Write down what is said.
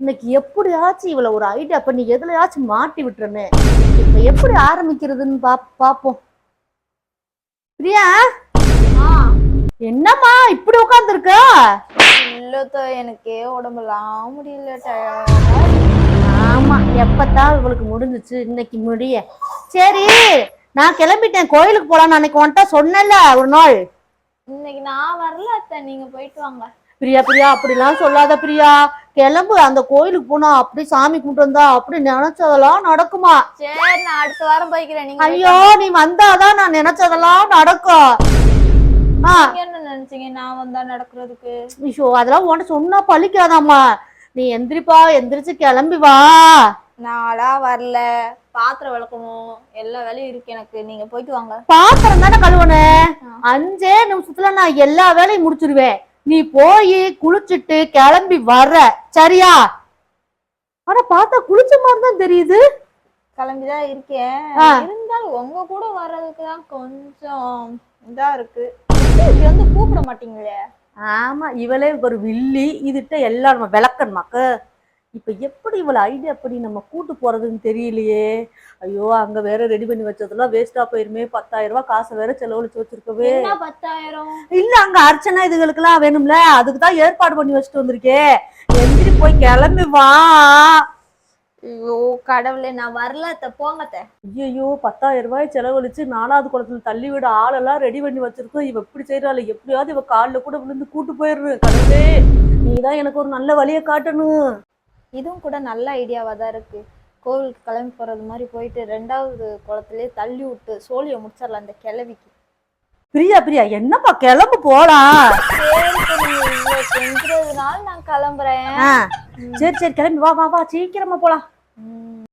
இன்னைக்கு எப்படியாச்சும் இவளை ஒரு ஐடியா பண்ணி எதுலயாச்சும் மாட்டி விட்டுறமே. இப்ப எப்படி ஆரம்பிக்கிறதுன்னு பா பாப்போம். பிரியா? என்னம்மா இப்படி உட்காந்துருக்க இல்லத்த எனக்கே உடம்பெல்லாம் முடியல ஆமா எப்பத்தான் இவளுக்கு முடிஞ்சுச்சு இன்னைக்கு முடிய. சரி நான் கிளம்பிட்டேன். கோயிலுக்கு போலான்னு அன்னைக்கு வந்துட்டா சொன்னேன்ல ஒரு நாள். இன்னைக்கு நான் வரல அத்தை. நீங்க போயிட்டு வாங்க. பிரியா பிரியா அப்படிலாம் சொல்லாத பிரியா. கிளம்பு அந்த கோயிலுக்கு போனா அப்படி சாமி கும்பிட்டு வந்தா அப்படி நினைச்சதெல்லாம் நடக்குமா? சரி நான் அடுத்த வாரம் போய்க்கிறேன் ஐயோ நீ வந்தாதான் நான் நினைச்சதெல்லாம் நடக்கும் என்ன நினைச்சீங்க? நான் வந்தா நடக்கிறதுக்கு. ஐயோ அதெல்லாம் உன்கிட்ட சொன்னா பழிக்காதாம்மா. நீ எந்திரிப்பா எந்திரிச்சு கிளம்பி வா. நாளா வரல. பாத்திரம் விளக்கணும். எல்லா வேலையும் இருக்கு எனக்கு. நீங்க போயிட்டு வாங்க. பாத்திரம் தானே கழுவுன ஆ. அஞ்சே நிமிஷத்துல நான் எல்லா வேலையும் முடிச்சிருவேன். நீ போய் குளிச்சுட்டு கிளம்பி வர்ற. சரியா? ஆனா பார்த்தா குளிச்ச மாதிரி தான் தெரியுது. கிளம்பிதான் இருக்கேன். இருந்தாலும் உங்க கூட வர்றதுக்கு தான் கொஞ்சம் இதா இருக்கு. இப்படி வந்து கூப்பிட மாட்டீங்களே? ஆமா இவளே ஒரு வில்லி. இதுட்ட எல்லாம் நம்ம விளக்கணுமாக்கு இப்ப எப்படி இவளை ஐடியா பண்ணி நம்ம கூட்டு போறதுன்னு தெரியலையே. ஐயோ அங்க வேற ரெடி பண்ணி வச்சதெல்லாம் வேஸ்டா போயிருமே. பத்தாயிரம் ரூபாய் காசை வேற செலவழிச்சு வச்சிருக்கவே. பத்தாயிரம்? இல்ல அங்க அர்ச்சனை இதுகளுக்கெல்லாம் வேணும்ல. அதுக்கு தான் ஏற்பாடு பண்ணி வச்சுட்டு வந்திருக்கேன் எந்திரி போய் கிளம்பி வா. ஐயோ கடவுளே நான் வரல போங்க ஐயோ பத்தாயிரம் ரூபாய் செலவழிச்சு நாலாவது குளத்துல தள்ளி விட ஆளெல்லாம் ரெடி பண்ணி வச்சிருக்கோம். இவ எப்படி செய்யறாள் எப்படியாவது இவ காலில் கூட விழுந்து கூட்டு போயிடுறு கடவுளே. நீதான் எனக்கு ஒரு நல்ல வழியை காட்டணும். இதுவும் கூட நல்ல ஐடியாவா தான் இருக்கு கோவிலுக்கு கிளம்பி போறது மாதிரி போயிட்டு ரெண்டாவது குளத்திலேயே தள்ளி விட்டு சோழியை முடிச்சிடலாம் அந்த கிளவிக்கு பிரியா பிரியா என்னப்பா கிளம்பு போலாம் கெஞ்சுறதுனால நான் கிளம்புறேன் சரி சரி கிளம்பி வா வா வா சீக்கிரமா போலாம்.